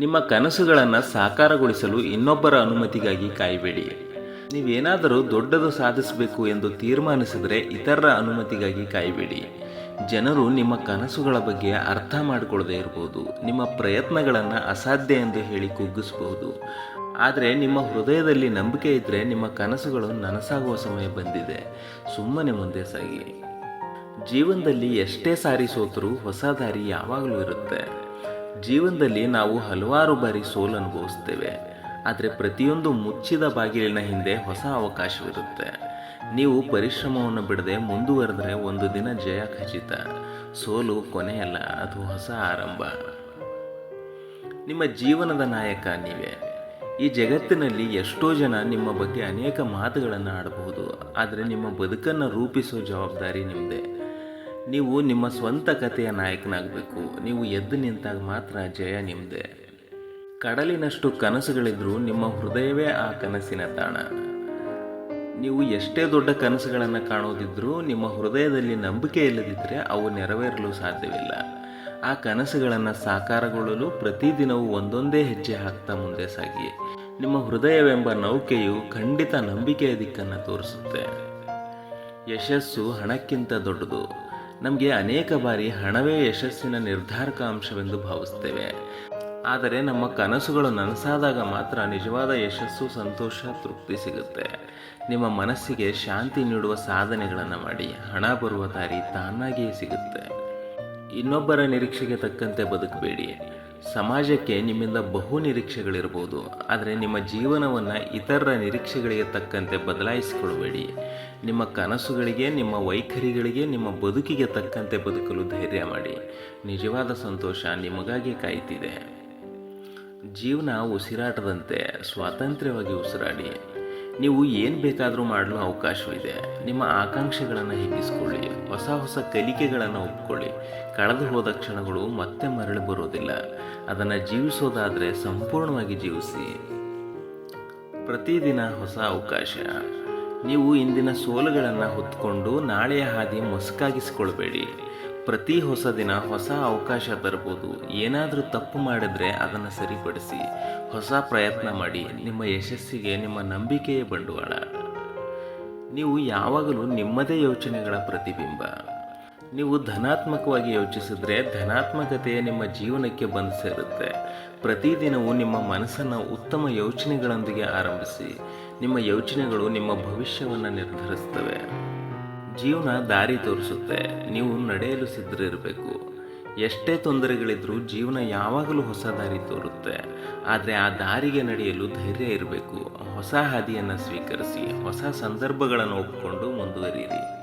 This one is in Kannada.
ನಿಮ್ಮ ಕನಸುಗಳನ್ನು ಸಾಕಾರಗೊಳಿಸಲು ಇನ್ನೊಬ್ಬರ ಅನುಮತಿಗಾಗಿ ಕಾಯಬೇಡಿ. ನೀವೇನಾದರೂ ದೊಡ್ಡದು ಸಾಧಿಸಬೇಕು ಎಂದು ತೀರ್ಮಾನಿಸಿದರೆ ಇತರರ ಅನುಮತಿಗಾಗಿ ಕಾಯಬೇಡಿ. ಜನರು ನಿಮ್ಮ ಕನಸುಗಳ ಬಗ್ಗೆ ಅರ್ಥ ಮಾಡಿಕೊಳ್ಳದೇ ಇರಬಹುದು ನಿಮ್ಮ ಪ್ರಯತ್ನಗಳನ್ನು ಅಸಾಧ್ಯ ಎಂದು ಹೇಳಿ ಕುಗ್ಗಿಸಬಹುದು ಆದರೆ ನಿಮ್ಮ ಹೃದಯದಲ್ಲಿ ನಂಬಿಕೆ ಇದ್ದರೆ ನಿಮ್ಮ ಕನಸುಗಳು ನನಸಾಗುವ ಸಮಯ ಬಂದಿದೆ. ಸುಮ್ಮನೆ ಮುಂದೆ ಸಾಗಿ. ಜೀವನದಲ್ಲಿ ಎಷ್ಟೇ ಸಾರಿ ಸೋತರೂ ಹೊಸ ದಾರಿ ಯಾವಾಗಲೂ ಇರುತ್ತೆ. ಜೀವನದಲ್ಲಿ ನಾವು ಹಲವಾರು ಬಾರಿ ಸೋಲು ಅನುಭವಿಸ್ತೇವೆ ಆದರೆ ಪ್ರತಿಯೊಂದು ಮುಚ್ಚಿದ ಬಾಗಿಲಿನ ಹಿಂದೆ ಹೊಸ ಅವಕಾಶವಿರುತ್ತೆ. ನೀವು ಪರಿಶ್ರಮವನ್ನು ಬಿಡದೆ ಮುಂದುವರೆದರೆ ಒಂದು ದಿನ ಜಯ ಖಚಿತ. ಸೋಲು ಕೊನೆಯಲ್ಲ, ಅದು ಹೊಸ ಆರಂಭ. ನಿಮ್ಮ ಜೀವನದ ನಾಯಕ ನೀವೇ. ಈ ಜಗತ್ತಿನಲ್ಲಿ ಎಷ್ಟೋ ಜನ ನಿಮ್ಮ ಬಗ್ಗೆ ಅನೇಕ ಮಾತುಗಳನ್ನು ಆಡಬಹುದು. ಆದರೆ ನಿಮ್ಮ ಬದುಕನ್ನು ರೂಪಿಸೋ ಜವಾಬ್ದಾರಿ ನಿಮ್ಮದೇ ನೀವು ನಿಮ್ಮ ಸ್ವಂತ ಕಥೆಯ ನಾಯಕನಾಗಬೇಕು. ನೀವು ಎದ್ದು ನಿಂತಾಗ ಮಾತ್ರ ಜಯ ನಿಮ್ಮದೇ ಕಡಲಿನಷ್ಟು ಕನಸುಗಳಿದ್ರೂ ನಿಮ್ಮ ಹೃದಯವೇ ಆ ಕನಸಿನ ತಾಣ. ನೀವು ಎಷ್ಟೇ ದೊಡ್ಡ ಕನಸುಗಳನ್ನು ಕಾಣೋದಿದ್ರೂ ನಿಮ್ಮ ಹೃದಯದಲ್ಲಿ ನಂಬಿಕೆ ಇಲ್ಲದಿದ್ದರೆ ಅವು ನೆರವೇರಲು ಸಾಧ್ಯವಿಲ್ಲ. ಆ ಕನಸುಗಳನ್ನು ಸಾಕಾರಗೊಳ್ಳಲು ಪ್ರತಿದಿನವೂ ಒಂದೊಂದೇ ಹೆಜ್ಜೆ ಹಾಕ್ತಾ ಮುಂದೆ ಸಾಗಿ. ನಿಮ್ಮ ಹೃದಯವೆಂಬ ನೌಕೆಯು ಖಂಡಿತ ನಂಬಿಕೆಯ ದಿಕ್ಕನ್ನು ತೋರಿಸುತ್ತೆ. ಯಶಸ್ಸು ಹಣಕ್ಕಿಂತ ದೊಡ್ಡದು. ನಮಗೆ ಅನೇಕ ಬಾರಿ ಹಣವೇ ಯಶಸ್ಸಿನ ನಿರ್ಧಾರಕ ಅಂಶವೆಂದು ಭಾವಿಸ್ತೇವೆ. ಆದರೆ ನಮ್ಮ ಕನಸುಗಳು ನನಸಾದಾಗ ಮಾತ್ರ ನಿಜವಾದ ಯಶಸ್ಸು, ಸಂತೋಷ, ತೃಪ್ತಿ ಸಿಗುತ್ತೆ. ನಿಮ್ಮ ಮನಸ್ಸಿಗೆ ಶಾಂತಿ ನೀಡುವ ಸಾಧನೆಗಳನ್ನು ಮಾಡಿ, ಹಣ ಬರುವ ದಾರಿ ತಾನಾಗಿಯೇ ಸಿಗುತ್ತೆ. ಇನ್ನೊಬ್ಬರ ನಿರೀಕ್ಷೆಗೆ ತಕ್ಕಂತೆ ಬದುಕಬೇಡಿ. ಸಮಾಜಕ್ಕೆ ನಿಮ್ಮಿಂದ ಬಹು ನಿರೀಕ್ಷೆಗಳಿರ್ಬೋದು, ಆದರೆ ನಿಮ್ಮ ಜೀವನವನ್ನು ಇತರರ ನಿರೀಕ್ಷೆಗಳಿಗೆ ತಕ್ಕಂತೆ ಬದಲಾಯಿಸಿಕೊಳ್ಬೇಡಿ ನಿಮ್ಮ ಕನಸುಗಳಿಗೆ, ನಿಮ್ಮ ವೈಖರಿಗಳಿಗೆ, ನಿಮ್ಮ ಬದುಕಿಗೆ ತಕ್ಕಂತೆ ಬದುಕಲು ಧೈರ್ಯ ಮಾಡಿ. ನಿಜವಾದ ಸಂತೋಷ ನಿಮಗಾಗಿ ಕಾಯ್ತಿದೆ. ಜೀವನ ಉಸಿರಾಟದಂತೆ ಸ್ವಾತಂತ್ರ್ಯವಾಗಿ ಉಸಿರಾಡಿ. ನೀವು ಏನು ಬೇಕಾದರೂ ಮಾಡಲು ಅವಕಾಶವಿದೆ. ನಿಮ್ಮ ಆಕಾಂಕ್ಷೆಗಳನ್ನು ಹಿಗ್ಗಿಸ್ಕೊಳ್ಳಿ. ಹೊಸ ಹೊಸ ಕಲಿಕೆಗಳನ್ನು ಒಪ್ಕೊಳ್ಳಿ. ಕಳೆದು ಹೋದ ಕ್ಷಣಗಳು ಮತ್ತೆ ಮರಳಿ ಬರೋದಿಲ್ಲ. ಅದನ್ನು ಜೀವಿಸೋದಾದರೆ ಸಂಪೂರ್ಣವಾಗಿ ಜೀವಿಸಿ. ಪ್ರತಿದಿನ ಹೊಸ ಅವಕಾಶ. ನೀವು ಇಂದಿನ ಸೋಲುಗಳನ್ನು ಹೊತ್ಕೊಂಡು ನಾಳೆಯ ಹಾದಿ ಮೊಸಕಾಗಿಸಿಕೊಳ್ಬೇಡಿ. ಪ್ರತಿ ಹೊಸ ದಿನ ಹೊಸ ಅವಕಾಶ ತರ್ಬೋದು ಏನಾದರೂ ತಪ್ಪು ಮಾಡಿದರೆ ಅದನ್ನು ಸರಿಪಡಿಸಿ. ಹೊಸ ಪ್ರಯತ್ನ ಮಾಡಿ. ನಿಮ್ಮ ಯಶಸ್ಸಿಗೆ, ನಿಮ್ಮ ನಂಬಿಕೆಯೇ ಬಂಡವಾಳ. ನೀವು ಯಾವಾಗಲೂ ನಿಮ್ಮದೇ ಯೋಚನೆಗಳ ಪ್ರತಿಬಿಂಬ. ನೀವು ಧನಾತ್ಮಕವಾಗಿ ಯೋಚಿಸಿದ್ರೆ ಧನಾತ್ಮಕತೆಯೇ ನಿಮ್ಮ ಜೀವನಕ್ಕೆ ಬಂದು ಸೇರುತ್ತೆ. ಪ್ರತಿದಿನವೂ ನಿಮ್ಮ ಮನಸ್ಸನ್ನು ಉತ್ತಮ ಯೋಚನೆಗಳೊಂದಿಗೆ ಆರಂಭಿಸಿ. ನಿಮ್ಮ ಯೋಚನೆಗಳು ನಿಮ್ಮ ಭವಿಷ್ಯವನ್ನು ನಿರ್ಧರಿಸ್ತವೆ. ಜೀವನ ದಾರಿ ತೋರಿಸುತ್ತೆ. ನೀವು ನಡೆಯಲು ಸಿದ್ಧರಿರಬೇಕು. ಎಷ್ಟೇ ತೊಂದರೆಗಳಿದ್ರೂ ಜೀವನ ಯಾವಾಗಲೂ ಹೊಸ ದಾರಿ ತೋರುತ್ತೆ. ಆದರೆ ಆ ದಾರಿಗೆ ನಡೆಯಲು ಧೈರ್ಯ ಇರಬೇಕು. ಹೊಸ ಹಾದಿಯನ್ನು ಸ್ವೀಕರಿಸಿ, ಹೊಸ ಸಂದರ್ಭಗಳನ್ನು ಒಪ್ಪಿಕೊಂಡು ಮುಂದುವರಿಯಿರಿ.